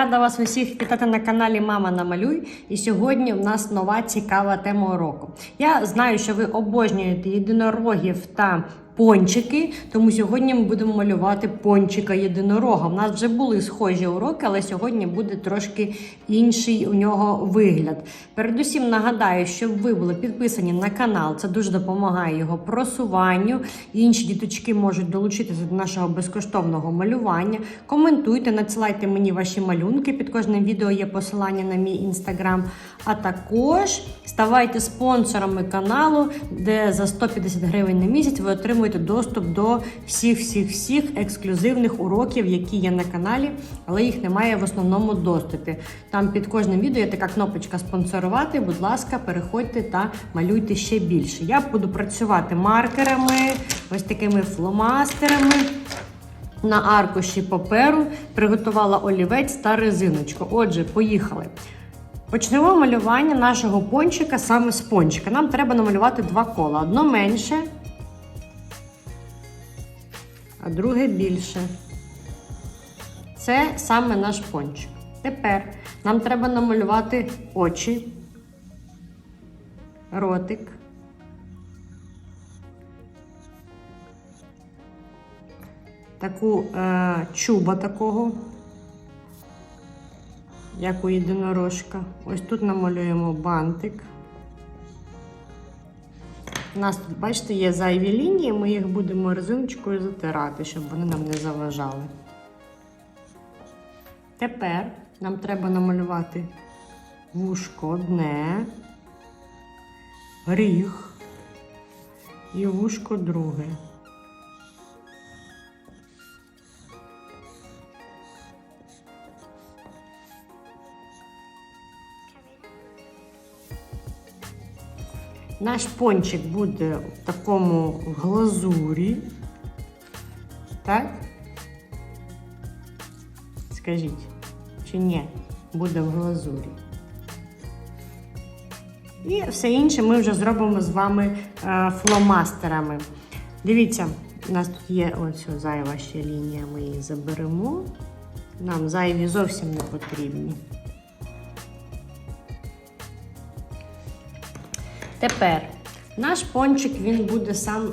рада вас усіх вітати на каналі Мама Намалюй. І сьогодні в нас нова цікава тема уроку. Я знаю, що ви обожнюєте єдинорогів та пончики, тому сьогодні ми будемо малювати пончика єдинорога. У нас вже були схожі уроки, але сьогодні буде трошки інший у нього вигляд. Передусім нагадаю, щоб ви були підписані на канал. Це дуже допомагає його просуванню. Інші діточки можуть долучитися до нашого безкоштовного малювання. Коментуйте, надсилайте мені ваші малюнки. Під кожним відео є посилання на мій інстаграм. А також ставайте спонсорами каналу, де за 150 гривень на місяць ви отримуєте доступ до всіх-всіх-всіх ексклюзивних уроків, які є на каналі, але їх немає в основному доступі. Там під кожним відео є така кнопочка спонсорувати. Будь ласка, переходьте та малюйте ще більше. Я буду працювати маркерами, ось такими фломастерами. На аркуші паперу приготувала олівець та резиночку. Отже, поїхали. Почнемо малювання нашого пончика саме з пончика. Нам треба намалювати два кола. Одно менше, друге більше. Це саме наш пончик. Тепер нам треба намалювати очі, ротик. Таку е, чуба такого, як у єдинорожка. Ось тут намалюємо бантик. У нас тут, бачите, є зайві лінії, ми їх будемо резиночкою затирати, щоб вони нам не заважали. Тепер нам треба намалювати вушко одне, ріг і вушко друге. Наш пончик буде в такому глазурі. Так? Скажіть, чи ні, буде в глазурі. І все інше ми вже зробимо з вами е, фломастерами. Дивіться, у нас тут є ось зайва ще лінія, ми її заберемо. Нам зайві зовсім не потрібні. Тепер наш пончик він буде сам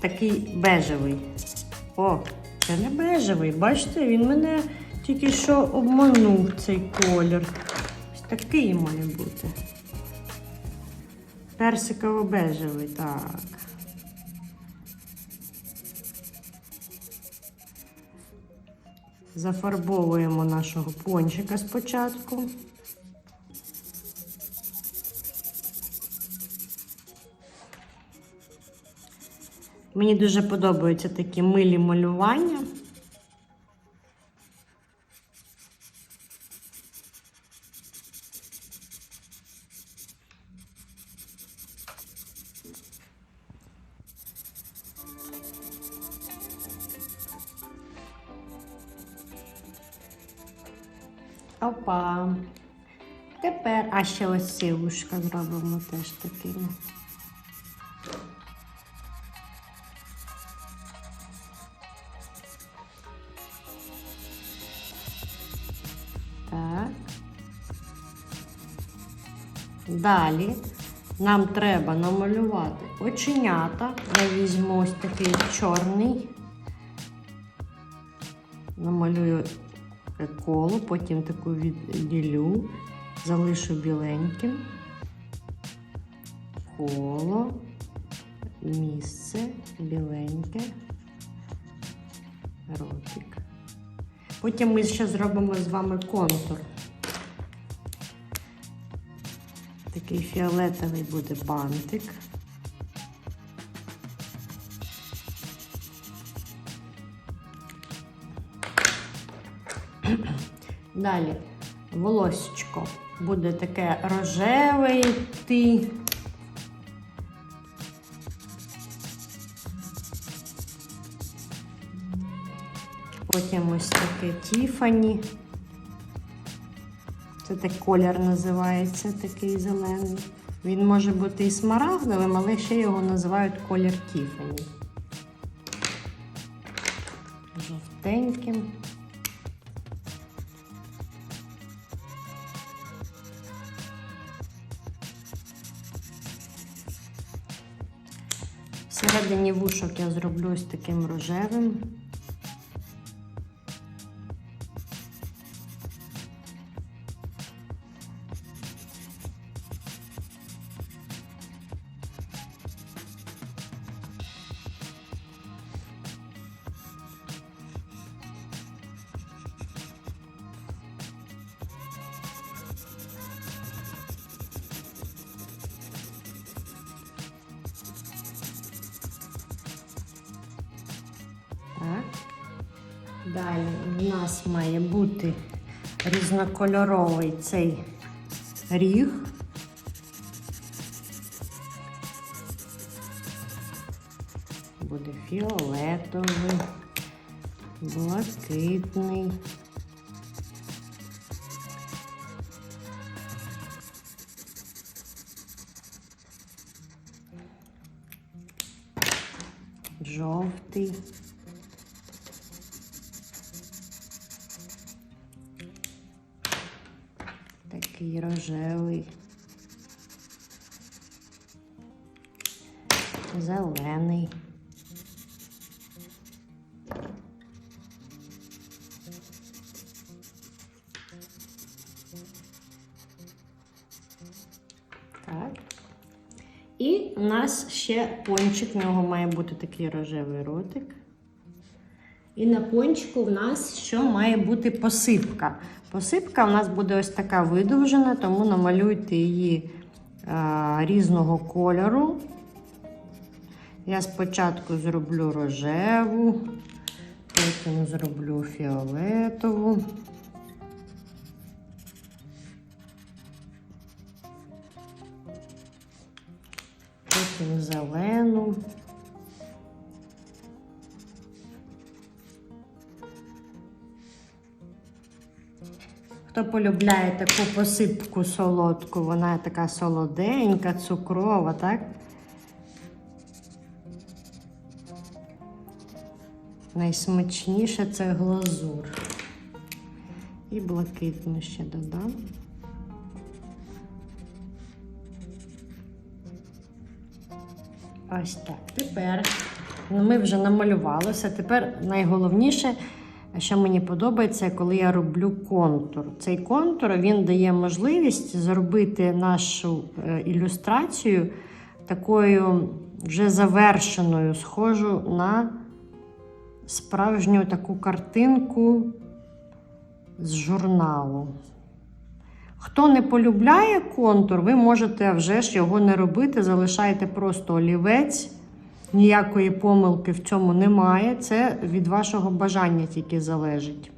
такий бежевий. О, це не бежевий. Бачите, він мене тільки що обманув цей колір. Ось такий має бути. Персиково-бежевий, так. Зафарбовуємо нашого пончика спочатку. Мені дуже подобаються такі милі малювання. Опа. Тепер, а ще ось ці вушка зробимо теж такими. Далі нам треба намалювати оченята. Я візьму ось такий чорний. Намалюю коло, потім таку відділю, залишу біленьким. Коло, місце, біленьке, ротик. Потім ми ще зробимо з вами контур. Такий фіолетовий буде бантик. Далі волосечко буде таке рожеве йти. Потім ось таке Тіфані. Це так колір називається, такий зелений. Він може бути і смарагдовим, але ще його називають колір Тіфані. Жовтеньким. Всередині вушок я зроблю ось таким рожевим. Далі в нас має бути різнокольоровий цей ріг. Буде фіолетовий, блакитний. Жовтий. Такий рожевий. Зелений. Так. І у нас ще пончик, в нього має бути такий рожевий ротик. І на пончику в нас що має бути посипка. Посипка у нас буде ось така видовжена, тому намалюйте її а, різного кольору. Я спочатку зроблю рожеву, потім зроблю фіолетову. Потім зелену. Хто полюбляє таку посипку солодку, вона така солоденька, цукрова, так? Найсмачніше це глазур. І блакитну ще додам. Ось так. Тепер ну, ми вже намалювалися. Тепер найголовніше, що мені подобається, коли я роблю контур. Цей контур він дає можливість зробити нашу е, ілюстрацію такою вже завершеною, схожу на справжню таку картинку з журналу. Хто не полюбляє контур, ви можете вже ж його не робити, залишайте просто олівець. Ніякої помилки в цьому немає. Це від вашого бажання тільки залежить.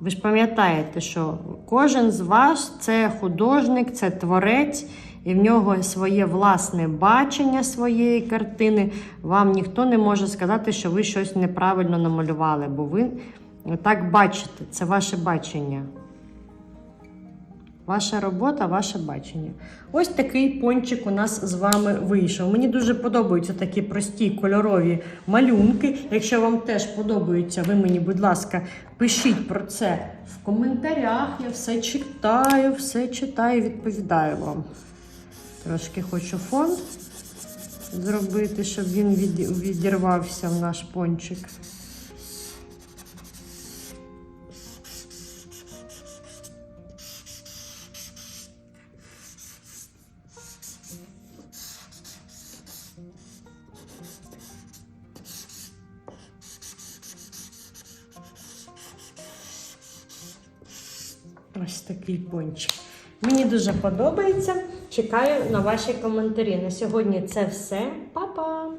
Ви ж пам'ятаєте, що кожен з вас це художник, це творець, і в нього своє власне бачення своєї картини. Вам ніхто не може сказати, що ви щось неправильно намалювали, бо ви так бачите, це ваше бачення. Ваша робота, ваше бачення. Ось такий пончик у нас з вами вийшов. Мені дуже подобаються такі прості кольорові малюнки. Якщо вам теж подобаються, ви мені, будь ласка, пишіть про це в коментарях. Я все читаю, все читаю, відповідаю вам. Трошки хочу фон зробити, щоб він відірвався в наш пончик. Ось такий пончик. Мені дуже подобається. Чекаю на ваші коментарі. На сьогодні це все. Па-па!